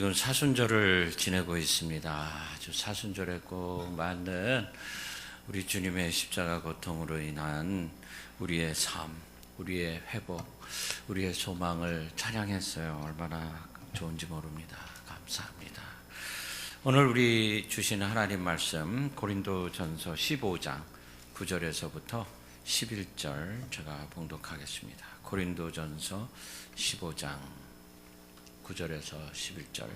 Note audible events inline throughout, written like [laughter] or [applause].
지금 사순절을 지내고 있습니다. 사순절에 꼭 맞는 우리 주님의 십자가 고통으로 인한 우리의 삶, 우리의 회복, 우리의 소망을 찬양했어요. 얼마나 좋은지 모릅니다. 감사합니다. 오늘 우리 주신 하나님 말씀 고린도 전서 15장 9절에서부터 11절 제가 봉독하겠습니다. 고린도 전서 15장 9절에서 11절.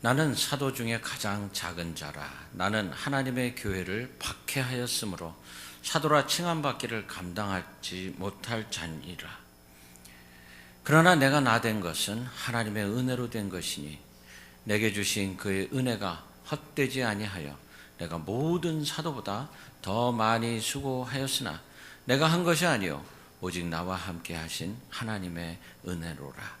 나는 사도 중에 가장 작은 자라. 나는 하나님의 교회를 박해하였으므로 사도라 칭함받기를 감당하지 못할 잔이라. 그러나 내가 나 된 것은 하나님의 은혜로 된 것이니 내게 주신 그의 은혜가 헛되지 아니하여 내가 모든 사도보다 더 많이 수고하였으나 내가 한 것이 아니요 오직 나와 함께 하신 하나님의 은혜로라.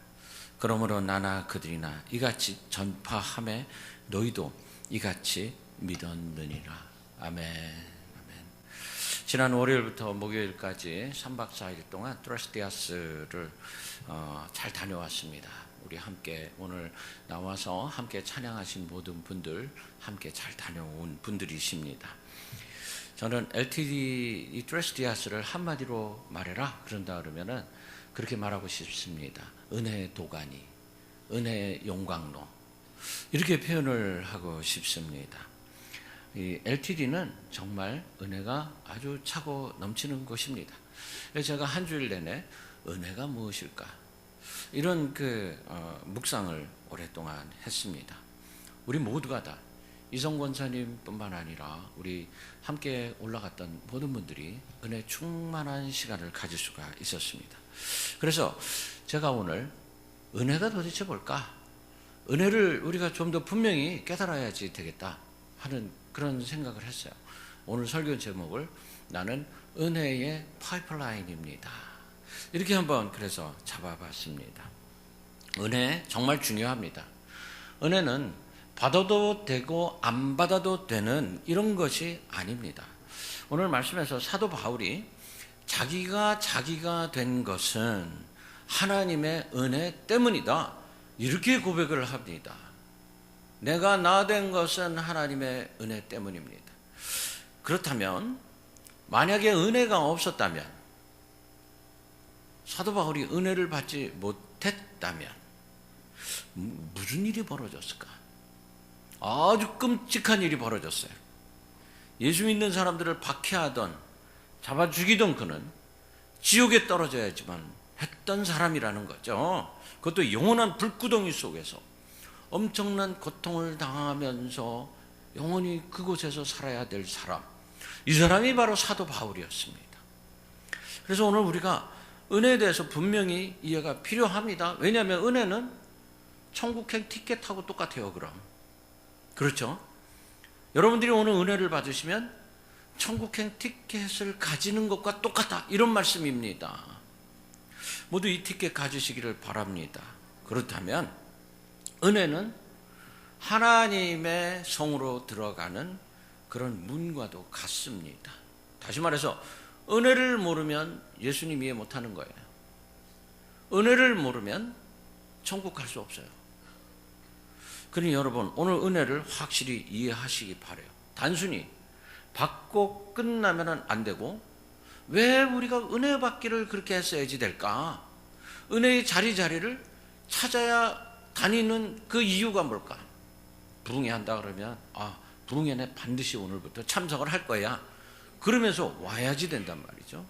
그러므로 나나 그들이나 이같이 전파함에 너희도 이같이 믿었느니라. 아멘. 아멘. 지난 월요일부터 목요일까지 3박 4일 동안 트러스티아스를 어, 잘 다녀왔습니다. 우리 함께 오늘 나와서 함께 찬양하신 모든 분들 함께 잘 다녀온 분들이십니다. 저는 LTD 이 트레스디아스를 한마디로 말해라 그런다 그러면은 그렇게 말하고 싶습니다. 은혜의 도가니, 은혜의 용광로 이렇게 표현을 하고 싶습니다. 이 LTD는 정말 은혜가 아주 차고 넘치는. 그래서 제가 한 주일 내내 은혜가 무엇일까 이런 그 어, 묵상을 오랫동안 했습니다. 우리 모두가 다 이성 권사님뿐만 아니라 우리 함께 올라갔던 모든 분들이 은혜 충만한 시간을 가질 수가 있었습니다. 그래서 제가 오늘 은혜가 도대체 뭘까? 은혜를 우리가 좀 더 분명히 깨달아야지 되겠다 하는 그런 생각을 했어요. 오늘 설교 제목을 나는 은혜의 파이프라인입니다. 이렇게 한번 그래서 잡아봤습니다. 은혜 정말 중요합니다. 은혜는 받아도 되고 안 받아도 되는 이런 것이 아닙니다. 오늘 말씀에서 사도 바울이 자기가 자기가 된 것은 하나님의 은혜 때문이다. 이렇게 고백을 합니다. 내가 나 된 것은 하나님의 은혜 때문입니다. 그렇다면 만약에 은혜가 없었다면 사도 바울이 은혜를 받지 못했다면 무슨 일이 벌어졌을까? 아주 끔찍한 일이 벌어졌어요. 예수 믿는 사람들을 박해하던 잡아 죽이던 그는 지옥에 떨어져야지만 했던 사람이라는 거죠. 그것도 영원한 불구덩이 속에서 엄청난 고통을 당하면서 영원히 그곳에서 살아야 될 사람. 이 사람이 바로 사도 바울이었습니다. 그래서 오늘 우리가 은혜에 대해서 분명히 이해가 필요합니다. 왜냐하면 은혜는 천국행 티켓하고 똑같아요, 그럼. 그렇죠? 여러분들이 오늘 은혜를 받으시면 천국행 티켓을 가지는 것과 똑같다. 이런 말씀입니다. 모두 이 티켓 가지시기를 바랍니다. 그렇다면 은혜는 하나님의 성으로 들어가는 그런 문과도 같습니다. 다시 말해서 은혜를 모르면 예수님 이해 못하는 거예요. 은혜를 모르면 천국 갈 수 없어요. 그러니 여러분 오늘 은혜를 확실히 이해하시기 바래요. 단순히 받고 끝나면 안 되고 왜 우리가 은혜 받기를 그렇게 했어야지 될까? 은혜의 자리 자리를 찾아야 다니는 그 이유가 뭘까? 부흥회 한다 그러면 아 부흥회는 반드시 오늘부터 참석을 할 거야. 그러면서 와야지 된단 말이죠.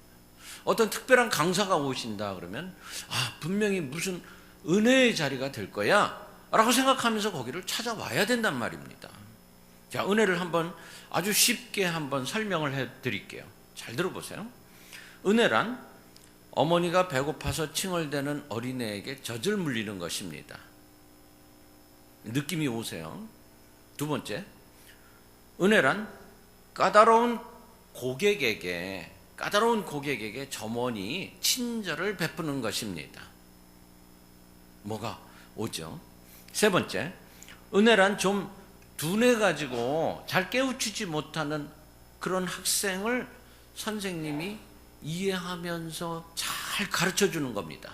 어떤 특별한 강사가 오신다 그러면 아 분명히 무슨 은혜의 자리가 될 거야. 라고 생각하면서 거기를 찾아와야 된단 말입니다. 자, 은혜를 한번 아주 쉽게 한번 설명을 해 드릴게요. 잘 들어보세요. 은혜란 어머니가 배고파서 칭얼대는 어린애에게 젖을 물리는 것입니다. 느낌이 오세요. 두 번째, 은혜란 까다로운 고객에게 까다로운 고객에게 점원이 친절을 베푸는 것입니다. 뭐가 오죠? 세 번째, 은혜란 좀 둔해 가지고 잘 깨우치지 못하는 그런 학생을 선생님이 이해하면서 잘잘 가르쳐 주는 겁니다.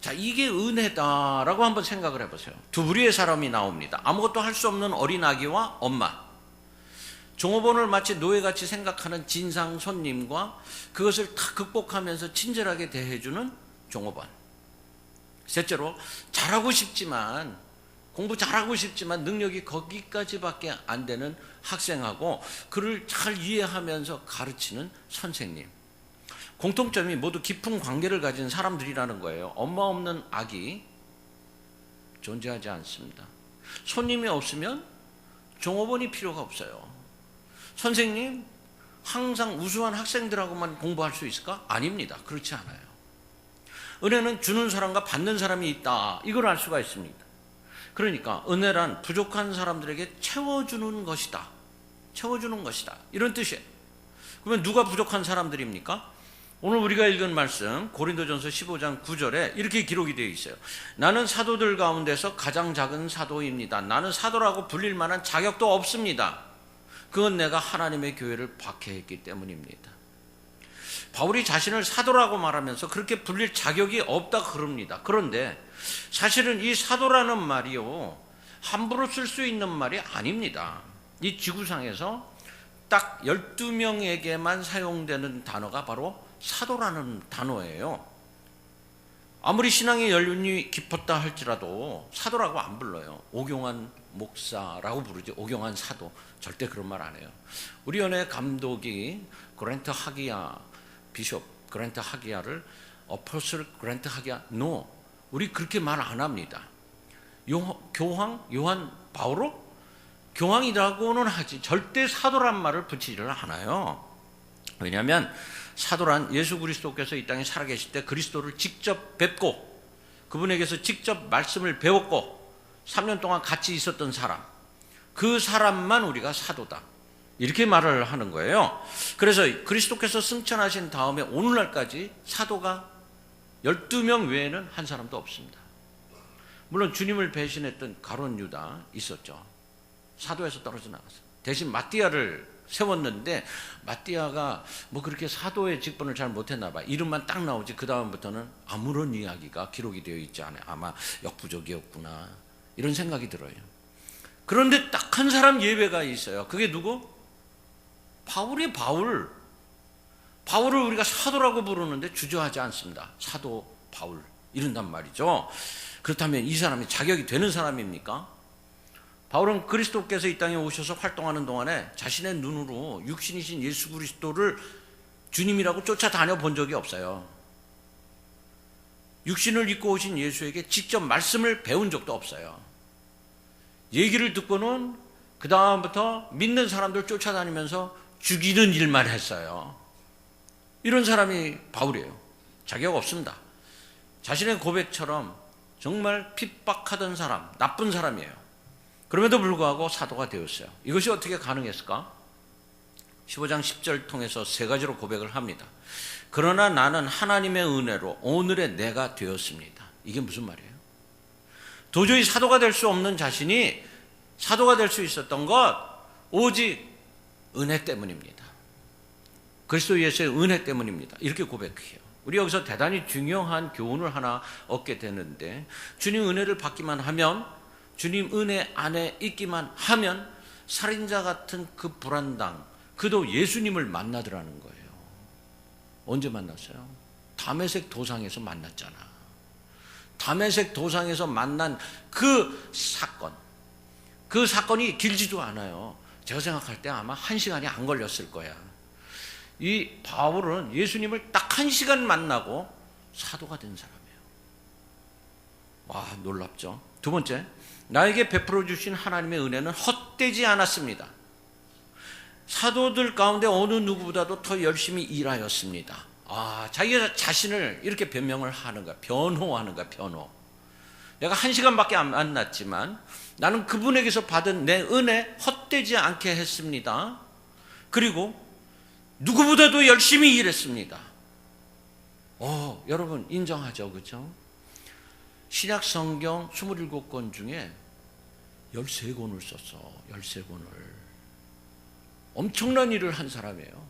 자, 이게 은혜다라고 한번 생각을 해보세요. 두 부류의 사람이 나옵니다. 아무것도 할 수 없는 어린 아기와 엄마. 종업원을 마치 노예같이 생각하는 진상 손님과 그것을 다 극복하면서 친절하게 대해주는 종업원. 셋째로 잘하고 싶지만 공부 잘하고 싶지만 능력이 거기까지밖에 안 되는 학생하고 그를 잘 이해하면서 가르치는 선생님. 공통점이 모두 깊은 관계를 가진 사람들이라는 거예요. 엄마 없는 아기 존재하지 않습니다. 손님이 없으면 종업원이 필요가 없어요. 선생님 항상 우수한 학생들하고만 공부할 수 있을까? 아닙니다. 그렇지 않아요. 은혜는 주는 사람과 받는 사람이 있다. 이걸 알 수가 있습니다. 그러니까 은혜란 부족한 사람들에게 채워주는 것이다. 채워주는 것이다. 이런 뜻이에요. 그러면 누가 부족한 사람들입니까? 오늘 우리가 읽은 말씀 고린도전서 15장 9절에 이렇게 기록이 되어 있어요. 나는 사도들 가운데서 가장 작은 사도입니다. 나는 사도라고 불릴 만한 자격도 없습니다. 그건 내가 하나님의 교회를 박해했기 때문입니다. 바울이 자신을 사도라고 말하면서 그렇게 불릴 자격이 없다 그럽니다. 그런데 사실은 이 사도라는 말이요. 함부로 쓸 수 있는 말이 아닙니다. 이 지구상에서 딱 12명에게만 사용되는 단어가 바로 사도라는 단어예요. 아무리 신앙의 연륜이 깊었다 할지라도 사도라고 안 불러요. 오경환 목사라고 부르지 오경환 사도 절대 그런 말 안 해요. 우리 연예 감독이 그랜트 하기야 비숍 그랜트 하기야를 어퍼슬 그랜트 하기야 노 우리 그렇게 말 안 합니다. 요, 교황 요한 바오로 교황이라고는 하지 절대 사도란 말을 붙이지를 않아요. 왜냐하면 사도란 예수 그리스도께서 이 땅에 살아계실 때 그리스도를 직접 뵙고 그분에게서 직접 말씀을 배웠고 3년 동안 같이 있었던 사람 그 사람만 우리가 사도다 이렇게 말을 하는 거예요 그래서 그리스도께서 승천하신 다음에 오늘날까지 사도가 12명 외에는 한 사람도 없습니다 물론 주님을 배신했던 가론 유다 있었죠 사도에서 떨어져 나갔어요 대신 마띠아를 세웠는데 마띠아가 뭐 그렇게 사도의 직분을 잘 못했나 봐. 이름만 딱 나오지 그 다음부터는 아무런 이야기가 기록이 되어 있지 않아요. 아마 역부족이었구나 이런 생각이 들어요. 그런데 딱 한 사람 예배가 있어요. 그게 누구? 바울이 바울. 바울을 우리가 사도라고 부르는데 주저하지 않습니다. 사도 바울 이런단 말이죠. 그렇다면 이 사람이 자격이 되는 사람입니까? 바울은 그리스도께서 이 땅에 오셔서 활동하는 동안에 자신의 눈으로 육신이신 예수 그리스도를 주님이라고 쫓아다녀 본 적이 없어요. 육신을 입고 오신 예수에게 직접 말씀을 배운 적도 없어요. 얘기를 듣고는 그 다음부터 믿는 사람들 쫓아다니면서 죽이는 일만 했어요. 이런 사람이 바울이에요. 자격 없습니다. 자신의 고백처럼 정말 핍박하던 사람, 나쁜 사람이에요. 그럼에도 불구하고 사도가 되었어요. 이것이 어떻게 가능했을까? 15장 10절 통해서 세 가지로 고백을 합니다. 그러나 나는 하나님의 은혜로 오늘의 내가 되었습니다. 이게 무슨 말이에요? 도저히 사도가 될 수 없는 자신이 사도가 될 수 있었던 것 오직 은혜 때문입니다. 그리스도 예수의 은혜 때문입니다. 이렇게 고백해요. 우리 여기서 대단히 중요한 교훈을 하나 얻게 되는데 주님 은혜를 받기만 하면 주님 은혜 안에 있기만 하면 살인자 같은 그 불안당, 그도 예수님을 만나더라는 거예요. 언제 만났어요? 담에색 도상에서 만났잖아. 담에색 도상에서 만난 그 사건. 그 사건이 길지도 않아요. 제가 생각할 때 아마 한 시간이 안 걸렸을 거야. 이 바울은 예수님을 딱 한 시간 만나고 사도가 된 사람이에요. 와, 놀랍죠? 두 번째, 나에게 베풀어 주신 하나님의 은혜는 헛되지 않았습니다. 사도들 가운데 어느 누구보다도 더 열심히 일하였습니다. 아, 자기가 자신을 이렇게 변명을 하는 거야. 변호하는 거야, 변호. 내가 한 시간밖에 안 만났지만 나는 그분에게서 받은 내 은혜 헛되지 않게 했습니다. 그리고 누구보다도 열심히 일했습니다. 어, 여러분 인정하죠. 그죠? 신약 성경 27권 중에 13권을 썼어. 13권을. 엄청난 일을 한 사람이에요.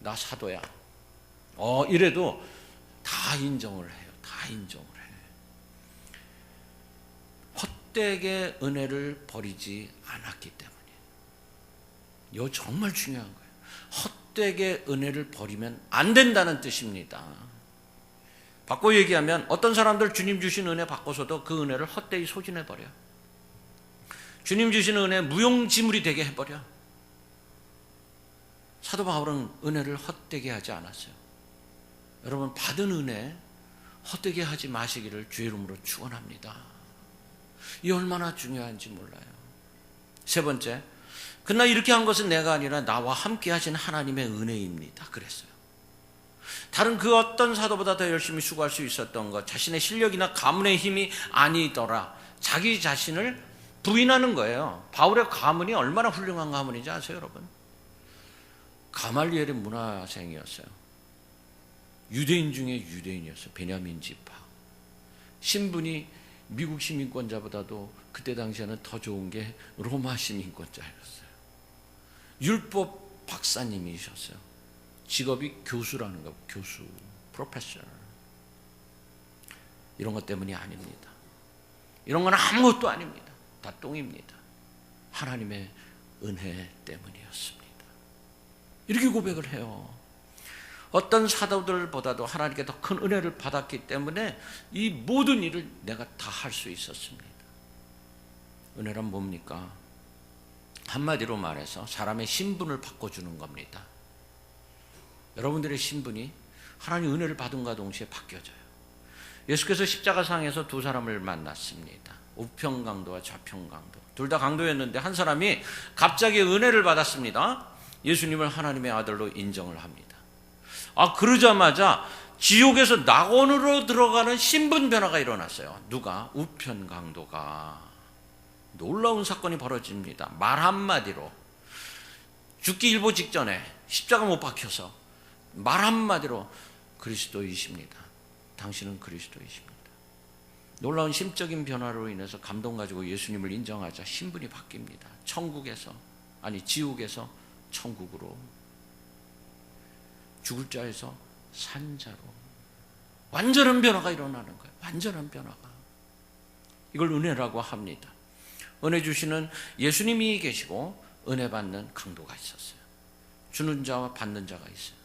나 사도야. 어, 이래도 다 인정을 해요. 다 인정을 해. 헛되게 은혜를 버리지 않았기 때문이에요. 이거 정말 중요한 거예요. 헛되게 은혜를 버리면 안 된다는 뜻입니다. 바꿔 얘기하면 어떤 사람들 주님 주신 은혜 받고서도 그 은혜를 헛되이 소진해 버려. 주님 주신 은혜 무용지물이 되게 해 버려. 사도 바울은 은혜를 헛되게 하지 않았어요. 여러분 받은 은혜 헛되게 하지 마시기를 주의 이름으로 축원합니다. 이 얼마나 중요한지 몰라요. 세 번째, 그러나 이렇게 한 것은 내가 아니라 나와 함께 하신 하나님의 은혜입니다. 그랬어요. 다른 그 어떤 사도보다 더 열심히 수고할 수 있었던 것, 자신의 실력이나 가문의 힘이 아니더라. 자기 자신을 부인하는 거예요. 바울의 가문이 얼마나 훌륭한 가문인지 아세요, 여러분? 가말리엘의 문화생이었어요. 유대인 중에 유대인이었어요. 베냐민 지파. 신분이 미국 시민권자보다도 그때 당시에는 더 좋은 게 로마 시민권자였어요. 율법 박사님이셨어요. 직업이 교수라는 거, 교수, 프로페셔. 이런 것 때문이 아닙니다. 이런 건 아무것도 아닙니다. 다 똥입니다. 하나님의 은혜 때문이었습니다. 이렇게 고백을 해요. 어떤 사도들보다도 하나님께 더 큰 은혜를 받았기 때문에 이 모든 일을 내가 다 할 수 있었습니다. 은혜란 뭡니까? 한마디로 말해서 사람의 신분을 바꿔주는 겁니다. 여러분들의 신분이 하나님 은혜를 받은과 동시에 바뀌어져요. 예수께서 십자가상에서 두 사람을 만났습니다. 우평강도와 좌평강도. 둘 다 강도였는데 한 사람이 갑자기 은혜를 받았습니다. 예수님을 하나님의 아들로 인정을 합니다. 아, 그러자마자 지옥에서 낙원으로 들어가는 신분 변화가 일어났어요. 누가? 우편 강도가. 놀라운 사건이 벌어집니다. 말 한마디로. 죽기 일보 직전에 십자가 못 박혀서 말 한마디로 그리스도이십니다. 당신은 그리스도이십니다. 놀라운 심적인 변화로 인해서 감동 가지고 예수님을 인정하자 신분이 바뀝니다. 천국에서 아니 지옥에서 천국으로 죽을 자에서 산 자로 완전한 변화가 일어나는 거예요. 완전한 변화가 이걸 은혜라고 합니다. 은혜 주시는 예수님이 계시고 은혜 받는 강도가 있었어요. 주는 자와 받는 자가 있어요.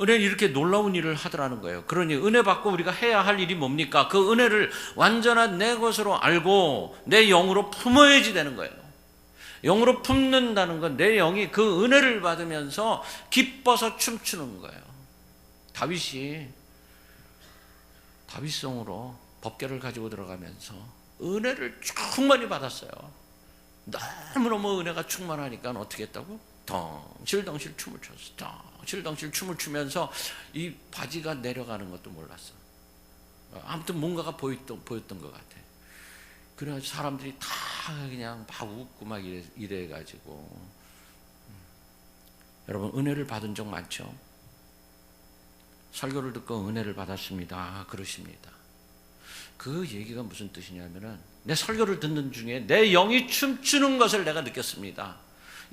은혜는 이렇게 놀라운 일을 하더라는 거예요. 그러니 은혜 받고 우리가 해야 할 일이 뭡니까? 그 은혜를 완전한 내 것으로 알고 내 영으로 품어야지 되는 거예요. 영으로 품는다는 건 내 영이 그 은혜를 받으면서 기뻐서 춤추는 거예요. 다윗이 다윗성으로 법궤를 가지고 들어가면서 은혜를 충만히 받았어요. 너무너무 은혜가 충만하니까 어떻게 했다고? 덩실덩실 춤을 췄어. 덩실덩실 춤을 추면서 이 바지가 내려가는 것도 몰랐어. 아무튼 뭔가가 보였던, 보였던 것 같아. 그래 사람들이 다 그냥 막 웃고 막 이래, 이래가지고. 음. 여러분, 은혜를 받은 적 많죠? 설교를 듣고 은혜를 받았습니다. 그러십니다. 그 얘기가 무슨 뜻이냐면은 내 설교를 듣는 중에 내 영이 춤추는 것을 내가 느꼈습니다.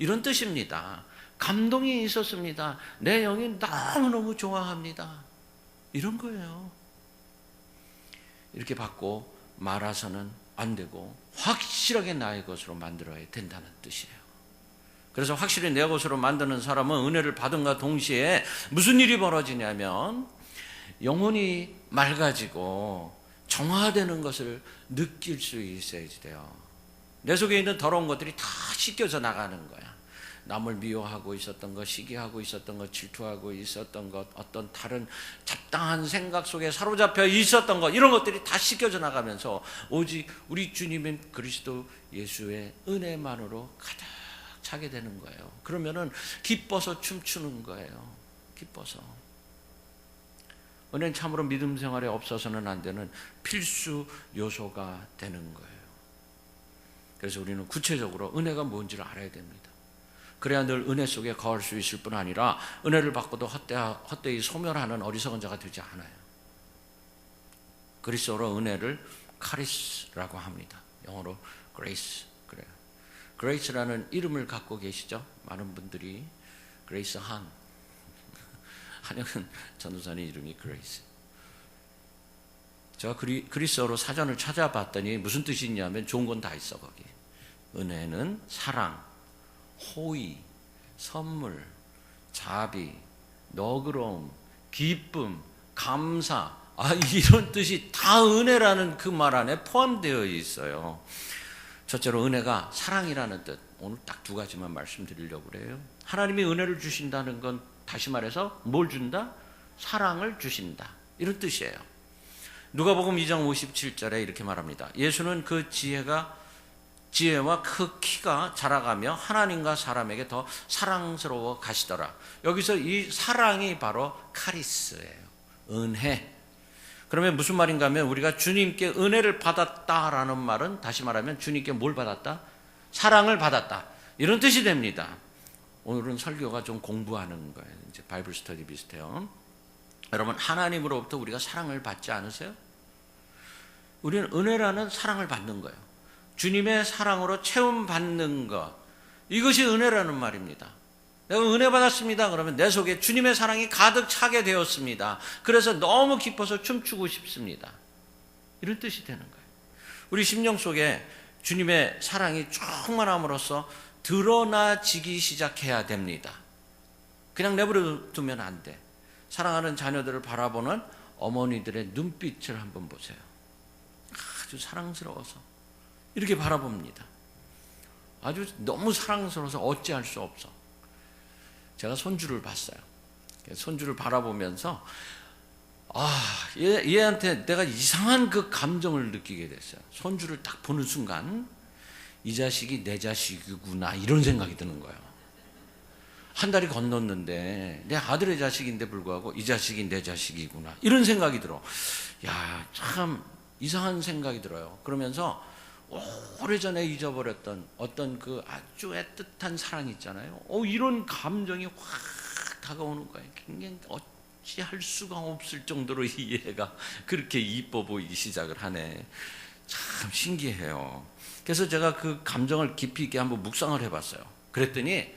이런 뜻입니다. 감동이 있었습니다. 내 영이 너무너무 좋아합니다. 이런 거예요. 이렇게 받고 말아서는 안 되고 확실하게 나의 것으로 만들어야 된다는 뜻이에요. 그래서 확실히 내 것으로 만드는 사람은 은혜를 받은과 동시에 무슨 일이 벌어지냐면 영혼이 맑아지고 정화되는 것을 느낄 수 있어야지 돼요. 내 속에 있는 더러운 것들이 다 씻겨져 나가는 거야. 남을 미워하고 있었던 것, 시기하고 있었던 것, 질투하고 있었던 것, 어떤 다른 잡다한 생각 속에 사로잡혀 있었던 것, 이런 것들이 다 씻겨져 나가면서 오직 우리 주님인 그리스도 예수의 은혜만으로 가득 차게 되는 거예요. 그러면은 기뻐서 춤추는 거예요. 기뻐서. 은혜는 참으로 믿음 생활에 없어서는 안 되는 필수 요소가 되는 거예요. 그래서 우리는 구체적으로 은혜가 뭔지를 알아야 됩니다. 그래야 늘 은혜 속에 거할 수 있을 뿐 아니라 은혜를 받고도 헛되, 헛되이 소멸하는 어리석은 자가 되지 않아요. 그리스어로 은혜를 카리스라고 합니다. 영어로 grace 그래요. grace라는 이름을 갖고 계시죠? 많은 분들이 grace 한 [laughs] 한영은 전도사님 이름이 그레이스. 제가 그리, 그리스어로 사전을 찾아봤더니 무슨 뜻이 있냐면 좋은 건 다 있어 거기. 은혜는 사랑, 호의, 선물, 자비, 너그러움, 기쁨, 감사. 아 이런 뜻이 다 은혜라는 그 말 안에 포함되어 있어요. 첫째로 은혜가 사랑이라는 뜻. 오늘 딱 두 가지만 말씀드리려고 그래요. 하나님이 은혜를 주신다는 건 다시 말해서 뭘 준다? 사랑을 주신다. 이런 뜻이에요. 누가복음 2장 57절에 이렇게 말합니다. 예수는 그 지혜가 지혜와 그 키가 자라가며 하나님과 사람에게 더 사랑스러워 가시더라. 여기서 이 사랑이 바로 카리스예요. 은혜. 그러면 무슨 말인가 하면 우리가 주님께 은혜를 받았다라는 말은 다시 말하면 주님께 뭘 받았다? 사랑을 받았다. 이런 뜻이 됩니다. 오늘은 설교가 좀 공부하는 거예요. 이제 바이블 스터디 비슷해요. 여러분 하나님으로부터 우리가 사랑을 받지 않으세요? 우리는 은혜라는 사랑을 받는 거예요. 주님의 사랑으로 체험 받는 것. 이것이 은혜라는 말입니다. 내가 은혜 받았습니다. 그러면 내 속에 주님의 사랑이 가득 차게 되었습니다. 그래서 너무 기뻐서 춤추고 싶습니다. 이런 뜻이 되는 거예요. 우리 심령 속에 주님의 사랑이 충만함으로써 드러나지기 시작해야 됩니다. 그냥 내버려 두면 안 돼. 사랑하는 자녀들을 바라보는 어머니들의 눈빛을 한번 보세요. 아주 사랑스러워서 이렇게 바라봅니다. 아주 너무 사랑스러워서 어찌할 수 없어. 제가 손주를 봤어요. 손주를 바라보면서 아, 얘, 얘한테 내가 이상한 그 감정을 느끼게 됐어요. 손주를 딱 보는 순간 이 자식이 내 자식이구나 이런 생각이 드는 거예요. 한 달이 건넜는데 내 아들의 자식인데 불구하고 이 자식이 내 자식이구나 이런 생각이 들어. 야, 참 이상한 생각이 들어요. 그러면서 오래전에 잊어버렸던 어떤 그 아주 애틋한 사랑 있잖아요. 어, 이런 감정이 확 다가오는 거예요. 굉장히 어찌할 수가 없을 정도로 [laughs] 이 애가 그렇게 이뻐 보이기 시작을 하네. 참 신기해요. 그래서 제가 그 감정을 깊이 있게 한번 묵상을 해봤어요. 그랬더니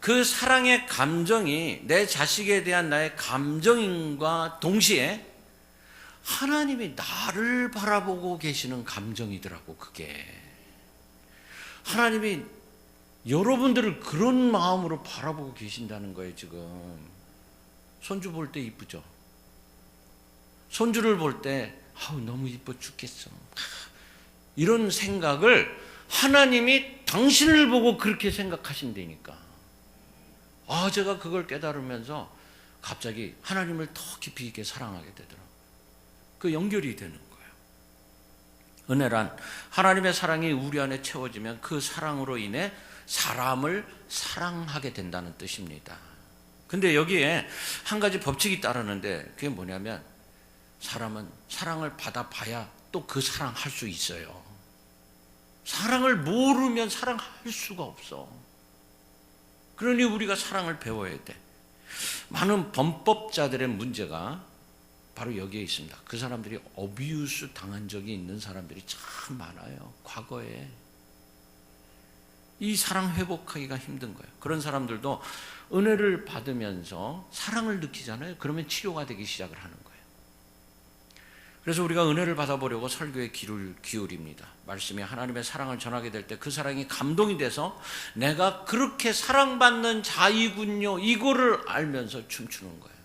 그 사랑의 감정이 내 자식에 대한 나의 감정과 동시에 하나님이 나를 바라보고 계시는 감정이더라고, 그게. 하나님이 여러분들을 그런 마음으로 바라보고 계신다는 거예요, 지금. 손주 볼 때 이쁘죠? 손주를 볼 때, 아우, 너무 이뻐 죽겠어. [laughs] 이런 생각을 하나님이 당신을 보고 그렇게 생각하신다니까. 아, 제가 그걸 깨달으면서 갑자기 하나님을 더 깊이 있게 사랑하게 되더라고요. 그 연결이 되는 거예요. 은혜란 하나님의 사랑이 우리 안에 채워지면 그 사랑으로 인해 사람을 사랑하게 된다는 뜻입니다. 근데 여기에 한 가지 법칙이 따르는데 그게 뭐냐면 사람은 사랑을 받아봐야 또 그 사랑 할 수 있어요. 사랑을 모르면 사랑할 수가 없어. 그러니 우리가 사랑을 배워야 돼. 많은 범법자들의 문제가 바로 여기에 있습니다. 그 사람들이 어비우스 당한 적이 있는 사람들이 참 많아요. 과거에. 이 사랑 회복하기가 힘든 거예요. 그런 사람들도 은혜를 받으면서 사랑을 느끼잖아요. 그러면 치료가 되기 시작을 하는 거예요. 그래서 우리가 은혜를 받아보려고 설교에 귀를 기울입니다. 말씀이 하나님의 사랑을 전하게 될 때 그 사랑이 감동이 돼서 내가 그렇게 사랑받는 자이군요. 이거를 알면서 춤추는 거예요.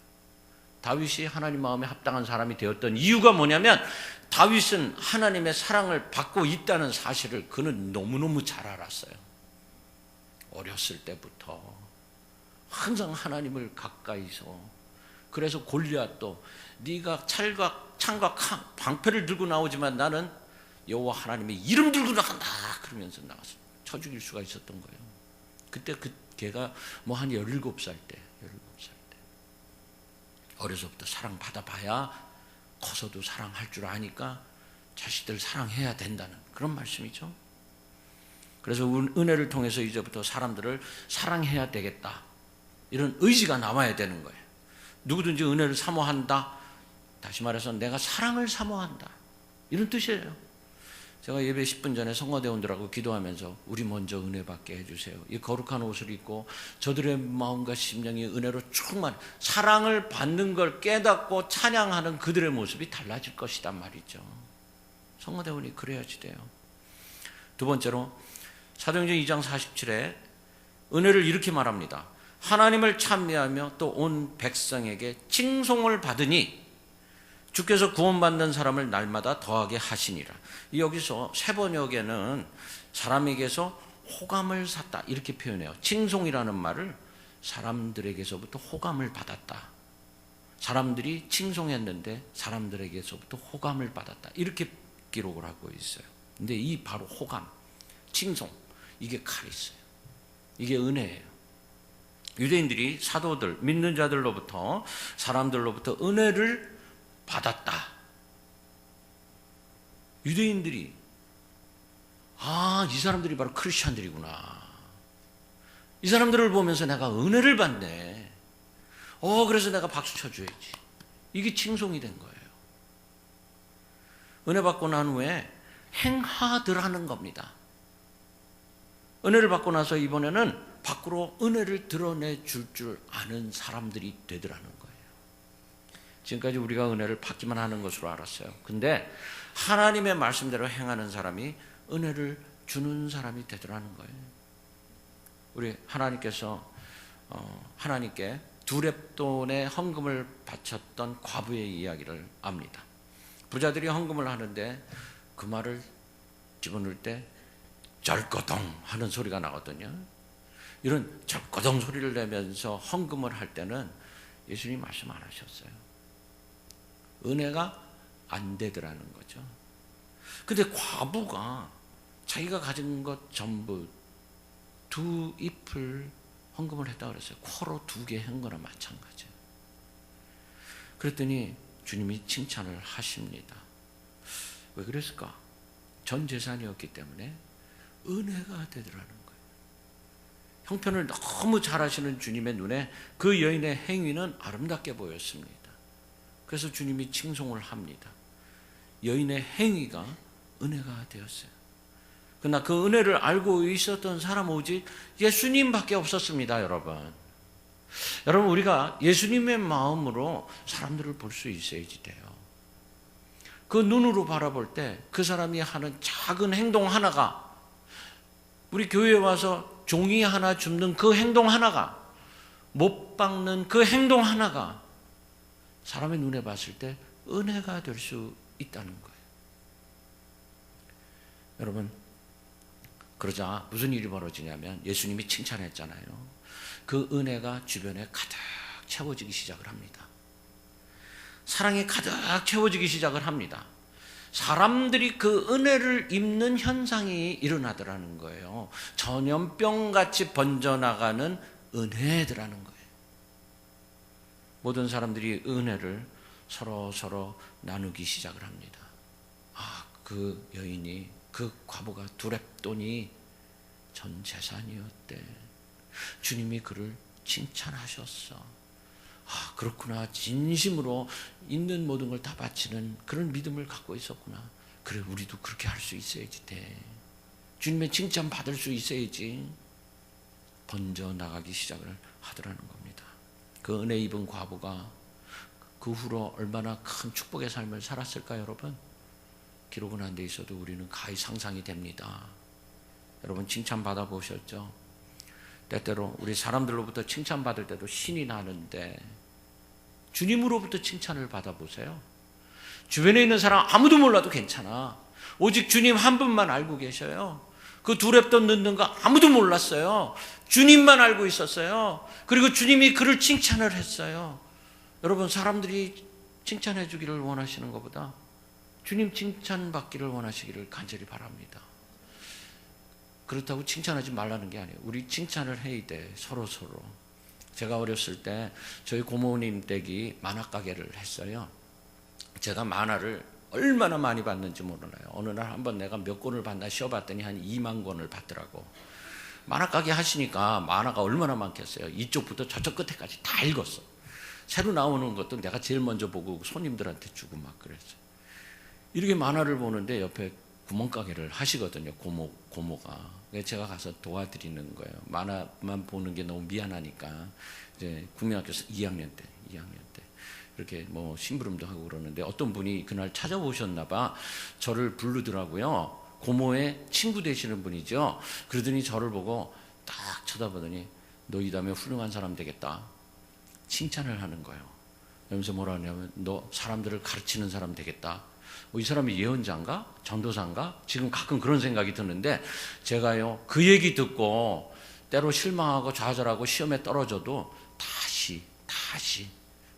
다윗이 하나님 마음에 합당한 사람이 되었던 이유가 뭐냐면 다윗은 하나님의 사랑을 받고 있다는 사실을 그는 너무너무 잘 알았어요. 어렸을 때부터 항상 하나님을 가까이서 그래서 골리앗도 네가 찰과 창과 방패를 들고 나오지만 나는 여호와 하나님의 이름 들고 나간다 그러면서 나가서 쳐 죽일 수가 있었던 거예요. 그때 그 걔가 뭐 한 17살 때 어려서부터 사랑 받아 봐야 커서도 사랑할 줄 아니까 자식들 사랑해야 된다는 그런 말씀이죠. 그래서 은혜를 통해서 이제부터 사람들을 사랑해야 되겠다. 이런 의지가 남아야 되는 거예요. 누구든지 은혜를 사모한다. 다시 말해서 내가 사랑을 사모한다. 이런 뜻이에요. 제가 예배 10분 전에 성화대원들하고 기도하면서 우리 먼저 은혜 받게 해주세요. 이 거룩한 옷을 입고 저들의 마음과 심령이 은혜로 충만, 사랑을 받는 걸 깨닫고 찬양하는 그들의 모습이 달라질 것이단 말이죠. 성화대원이 그래야지 돼요. 두 번째로 사도행전 2장 47에 은혜를 이렇게 말합니다. 하나님을 찬미하며 또 온 백성에게 칭송을 받으니 주께서 구원받는 사람을 날마다 더하게 하시니라. 여기서 세 번역에는 사람에게서 호감을 샀다 이렇게 표현해요. 칭송이라는 말을 사람들에게서부터 호감을 받았다. 사람들이 칭송했는데 사람들에게서부터 호감을 받았다. 이렇게 기록을 하고 있어요. 근데 이 바로 호감, 칭송 이게 칼 있어요. 이게 은혜예요. 유대인들이 사도들, 믿는 자들로부터 사람들로부터 은혜를 받았다. 유대인들이 아, 이 사람들이 바로 크리스천들이구나. 이 사람들을 보면서 내가 은혜를 받네. 어, 그래서 내가 박수 쳐줘야지. 이게 칭송이 된 거예요. 은혜 받고 난 후에 행하더라는 겁니다. 은혜를 받고 나서 이번에는 밖으로 은혜를 드러내 줄 줄 아는 사람들이 되더라는 거예요. 지금까지 우리가 은혜를 받기만 하는 것으로 알았어요. 근데 하나님의 말씀대로 행하는 사람이 은혜를 주는 사람이 되더라는 거예요. 우리 하나님께서 어, 하나님께 두 렙돈의 헌금을 바쳤던 과부의 이야기를 압니다. 부자들이 헌금을 하는데 그 말을 집어넣을 때 절거덩 하는 소리가 나거든요. 이런 절거덩 소리를 내면서 헌금을 할 때는 예수님 말씀 안 하셨어요. 은혜가 안 되더라는 거죠. 근데 과부가 자기가 가진 것 전부 두 잎을 헌금을 했다 그랬어요. 코로 두 개 한 거나 마찬가지예요. 그랬더니 주님이 칭찬을 하십니다. 왜 그랬을까? 전 재산이었기 때문에 은혜가 되더라는 거예요. 형편을 너무 잘하시는 주님의 눈에 그 여인의 행위는 아름답게 보였습니다. 그래서 주님이 칭송을 합니다. 여인의 행위가 은혜가 되었어요. 그러나 그 은혜를 알고 있었던 사람 오직 예수님밖에 없었습니다, 여러분. 여러분 우리가 예수님의 마음으로 사람들을 볼 수 있어야지 돼요. 그 눈으로 바라볼 때 그 사람이 하는 작은 행동 하나가 우리 교회에 와서 종이 하나 줍는 그 행동 하나가 못 박는 그 행동 하나가 사람의 눈에 봤을 때 은혜가 될 수 있다는 거예요. 여러분 그러자 무슨 일이 벌어지냐면 예수님이 칭찬했잖아요. 그 은혜가 주변에 가득 채워지기 시작을 합니다. 사랑이 가득 채워지기 시작을 합니다. 사람들이 그 은혜를 입는 현상이 일어나더라는 거예요. 전염병 같이 번져나가는 은혜더라는 거예요. 모든 사람들이 은혜를 서로 서로 나누기 시작을 합니다. 아, 그 여인이 그 과부가 두랩돈이 전 재산이었대. 주님이 그를 칭찬하셨어. 아, 그렇구나. 진심으로 있는 모든 걸 다 바치는 그런 믿음을 갖고 있었구나. 그래, 우리도 그렇게 할 수 있어야지 돼. 주님의 칭찬 받을 수 있어야지. 번져 나가기 시작을 하더라는 겁니다. 그 은혜 입은 과부가 그 후로 얼마나 큰 축복의 삶을 살았을까, 여러분? 기록은 안 돼 있어도 우리는 가히 상상이 됩니다. 여러분 칭찬 받아 보셨죠? 때때로 우리 사람들로부터 칭찬 받을 때도 신이 나는데 주님으로부터 칭찬을 받아 보세요. 주변에 있는 사람 아무도 몰라도 괜찮아. 오직 주님 한 분만 알고 계셔요. 그 넣는 거 아무도 몰랐어요. 주님만 알고 있었어요. 그리고 주님이 그를 칭찬을 했어요. 여러분 사람들이 칭찬해 주기를 원하시는 것보다 주님 칭찬받기를 원하시기를 간절히 바랍니다. 그렇다고 칭찬하지 말라는 게 아니에요. 우리 칭찬을 해야 돼. 서로 서로. 제가 어렸을 때 저희 고모님 댁이 만화 가게를 했어요. 제가 만화를 얼마나 많이 봤는지 몰라요. 어느 날 한번 내가 몇 권을 봤나 쉬어봤더니 한 2만 권을 봤더라고. 만화 가게 하시니까 만화가 얼마나 많겠어요. 이쪽부터 저쪽 끝에까지 다 읽었어. 새로 나오는 것도 내가 제일 먼저 보고 손님들한테 주고 막 그랬어요. 이렇게 만화를 보는데 옆에 구멍가게를 하시거든요. 고모 고모가. 제가 가서 도와드리는 거예요. 만화만 보는 게 너무 미안하니까 이제 국민학교 2학년 때, 2학년 때 이렇게 뭐 심부름도 하고 그러는데 어떤 분이 그날 찾아오셨나 봐. 저를 부르더라고요. 고모의 친구 되시는 분이죠. 그러더니 저를 보고 딱 쳐다보더니 너 이 다음에 훌륭한 사람 되겠다. 칭찬을 하는 거예요. 그러면서 뭐라 하냐면 너 사람들을 가르치는 사람 되겠다. 뭐이 사람이 예언자인가? 전도사인가? 지금 가끔 그런 생각이 드는데 제가요 그 얘기 듣고 때로 실망하고 좌절하고 시험에 떨어져도 다시 다시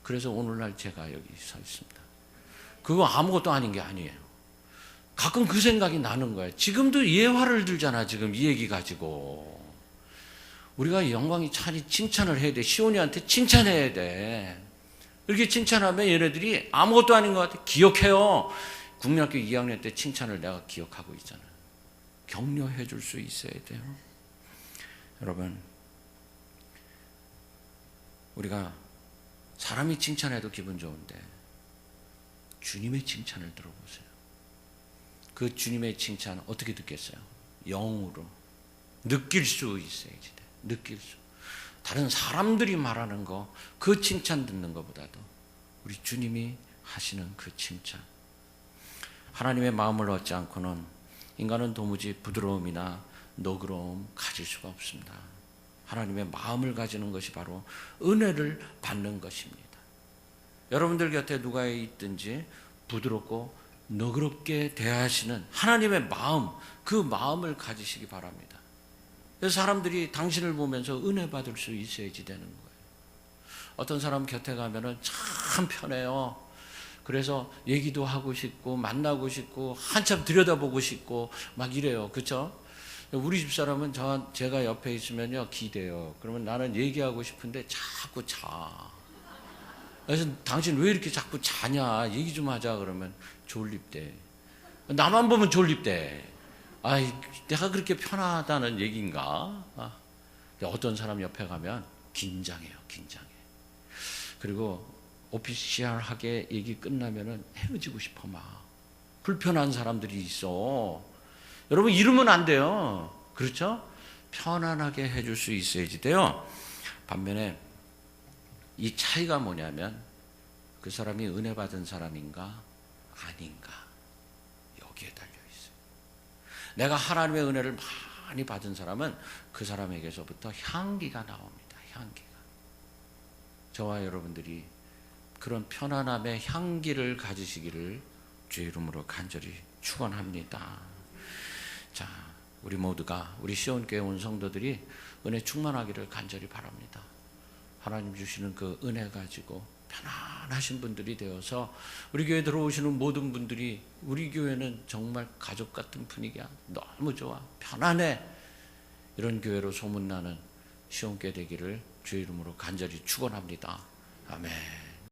그래서 오늘날 제가 여기 서 있습니다. 그거 아무것도 아닌 게 아니에요. 가끔 그 생각이 나는 거예요. 지금도 예화를 들잖아. 지금 이 얘기 가지고 우리가 영광이 차니 칭찬을 해야 돼. 시온이한테 칭찬해야 돼. 이렇게 칭찬하면 얘네들이 아무것도 아닌 것 같아. 기억해요. 국민학교 2학년 때 칭찬을 내가 기억하고 있잖아. 격려해 줄 수 있어야 돼요. 여러분, 우리가 사람이 칭찬해도 기분 좋은데 주님의 칭찬을 들어보세요. 그 주님의 칭찬 어떻게 듣겠어요? 영으로 느낄 수 있어야지 돼. 느낄 수. 다른 사람들이 말하는 거, 그 칭찬 듣는 것보다도 우리 주님이 하시는 그 칭찬. 하나님의 마음을 얻지 않고는 인간은 도무지 부드러움이나 너그러움 가질 수가 없습니다. 하나님의 마음을 가지는 것이 바로 은혜를 받는 것입니다. 여러분들 곁에 누가 있든지 부드럽고 너그럽게 대하시는 하나님의 마음, 그 마음을 가지시기 바랍니다. 그래서 사람들이 당신을 보면서 은혜 받을 수 있어야지 되는 거예요. 어떤 사람 곁에 가면은 참 편해요. 그래서 얘기도 하고 싶고 만나고 싶고 한참 들여다보고 싶고 막 이래요. 그렇죠? 우리 집 사람은 저 제가 옆에 있으면요 기대요. 그러면 나는 얘기하고 싶은데 자꾸 자. 그래서 당신 왜 이렇게 자꾸 자냐? 얘기 좀 하자 그러면 졸립대. 나만 보면 졸립대. 아이, 내가 그렇게 편하다는 얘기인가? 아, 어떤 사람 옆에 가면 긴장해요, 긴장해. 그리고 오피시얼하게 얘기 끝나면은 헤어지고 싶어 막. 불편한 사람들이 있어. 여러분 이러면 안 돼요. 그렇죠? 편안하게 해줄 수 있어야지 돼요. 반면에 이 차이가 뭐냐면 그 사람이 은혜 받은 사람인가 아닌가 여기에 달려 있어요. 내가 하나님의 은혜를 많이 받은 사람은 그 사람에게서부터 향기가 나옵니다. 향기가. 저와 여러분들이 그런 편안함의 향기를 가지시기를 주의 이름으로 간절히 축원합니다. 자, 우리 모두가 우리 시온교회 온 성도들이 은혜 충만하기를 간절히 바랍니다. 하나님 주시는 그 은혜 가지고 편안하신 분들이 되어서 우리 교회 들어오시는 모든 분들이 우리 교회는 정말 가족 같은 분위기야. 너무 좋아. 편안해. 이런 교회로 소문나는 시온교회 되기를 주의 이름으로 간절히 축원합니다. 아멘.